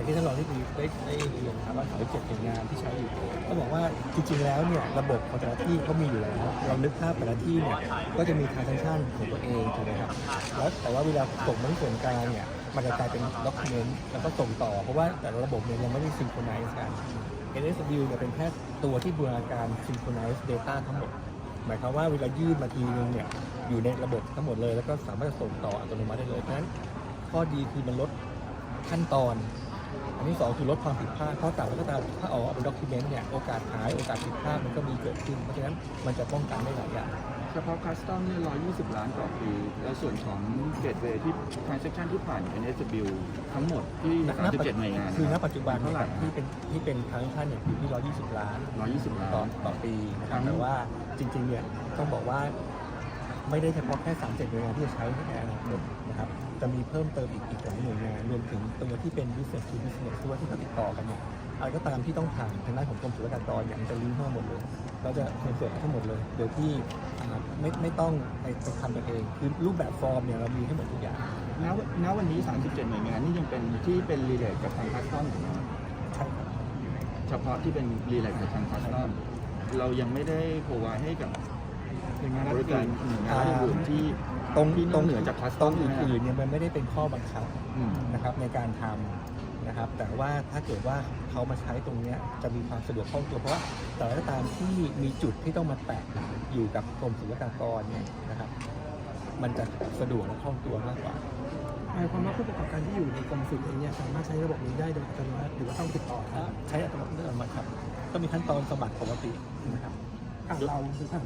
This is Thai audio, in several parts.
จากที่ท่านรองที่ดีได้ได้เรียนครับว่าเขาเจ็ดหน่วยงานที่ใช้อยู่ก็บอกว่าจริงๆแล้วเนี่ยระบบของแต่ละที่เขามีอยู่แล้วเรานึกภาพแต่ละที่เนี่ยก็จะมี transaction ของตัวเองถูกไหมครับแล้วแต่ว่าเวลาส่งมาที่ส่วนกลางเนี่ยมันจะกลายเป็น document แล้วก็ส่งต่อ เพราะว่าแต่ละระบบเนี่ยยังไม่ได้ synchronize กัน NSW เนี่ยเป็นแค่ตัวที่บูรณาการ synchronize data ทั้งหมดหมายความว่าเวลายื่นมาทีนึงเนี่ยอยู่ในระบบทั้งหมดเลย แล้วก็สามารถจะส่งต่ออัตโนมัติได้เลยเพราะฉะนั้นข้อดีคือมันลดขั้นตอน อันที่สองคือลดความผิดพลาดเพราะต่างแล้วก็ตามถ้าออกมาเป็นด็อกิเมนต์เนี่ยโอกาสหายโอกาสผิดพลาดมันก็มีเกิดขึ้น เพราะฉะนั้นมันจะป้องกันได้หลายอย่างเฉพาะคัสตอมเนี่ย120 ล้านต่อปี แล้วส่วนของเกตเวย์ที่ transaction ที่ผ่าน NSW ทั้งหมดที่ 37หน่วยงานคือณนะปัจจุบันเท่าไหร่ที่เป็นที่เป็นครั้งท่านเนี่ยอยู่ที่ 120 ล้าน 120 ล้าต่อนต่อปีนะครับทั้งแต่ว่าจริงๆเนี่ยต้องบอกว่า ไม่ได้เฉพาะแค่3 7หน่วยงานที่จะใช้ในอนาคตนะครับจะมีเพิ่มเติมอีกอีกหลายหน่วยงานรวมถึงตัวที่เป็น business to business ด้วยที่เขาติดต่อกันเนี่ยอะไรก็ตามที่ต้องผ่านทางด้านของกรมศุลกากรเนี่ยมันจะลิงก์เข้ามาหมดเลยเราจะเซ็นเซอร์ทั้งหมดเลยโดยที่อ่าไม่ไม่ต้องไปไปทำกันเองคือรูปแบบฟอร์มเนี่ยเรามีให้หมดทุกอย่างณวันณวันนี้ 37 หน่วยงานนี่ยังเป็นที่เป็นรีเลทกับทางคัสตอมอยู่นะใช่ครับเฉพาะที่เป็นรีเลทกับทางคัสตอมเรายังไม่ได้โปรไวให้กับ หน่วยงานบริการหน่วยงานรัฐอื่นที่ตรงที่นตอรกงเหนือจากคัสตตรอมงอื่นๆเนี่ยมันไม่ได้เป็นข้อบังคับอืม นะครับในการทำนะครับ แต่ว่าถ้าเกิดว่าเขามาใช้ตรงเนี้ยจะมีความสะดวกคล่องตัวเพราะว่าแต่ละก็ตามที่มีจุดที่ต้องมาแตะอยู่กับกรมศุลกากรเนี่ยนะครับ มันจะสะดวกและคล่องตัวมากกว่า หมายความว่าผู้ประกอบการที่อยู่ในกรมศุลเองเนี่ยสามารถใช้ระบบนี้ได้โดยอัตโนมัติหรือว่าต้องติดต่อทางใช้อัตโนมัติครับ ก็มีขั้นตอนสมัครปกตินะครับ ผ่านเราหรือผ่าน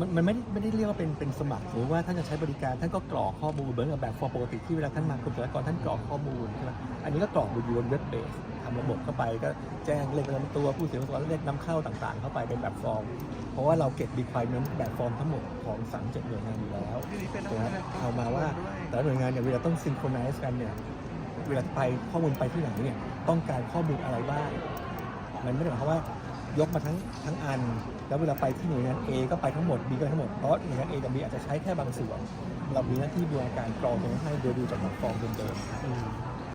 มันมันไม่ได้ไม่ได้เรียกว่าเป็นเป็นสมัครหรือว่าท่านจะใช้บริการท่านก็กรอกข้อมูลเหมือนกับแบบฟอร์มปกติที่เวลาท่านมากรมศุลกากรท่านกรอกข้อมูลใช่ไหมอันนี้ก็กรอกอยู่บนเว็บเบสทำระบบเข้าไปก็แจ้งเลขประจำตัวผู้เสียภาษีเลขนำเข้าต่างๆ เข้าไปเป็นแบบฟอร์ม เพราะว่าเราเก็บ requirement แบบฟอร์มทั้งหมดของ3 7หน่วยงานอยู่แล้วนะครับเอามาว่าแต่ละหน่วยงานเนี่ยเวลาต้อง synchronize กันเนี่ยเวลาไปข้อมูลไปที่ไหนเนี่ยต้องการข้อมูลอะไรบ้างมันไม่ได้หมายความว่า ยกมาทั้งทั้งอัน แล้วเวลาไปที่หน่วยงาน A ก็ไปทั้งหมด B ก็ทั้งหมด เพราะหน่วยงาน A กับ B อาจจะใช้แค่บางส่วน เรามีหน้าที่บูรณาการกรองตรงนั้นให้โดยดูจากแบบฟอร์มเดิมๆครับอืม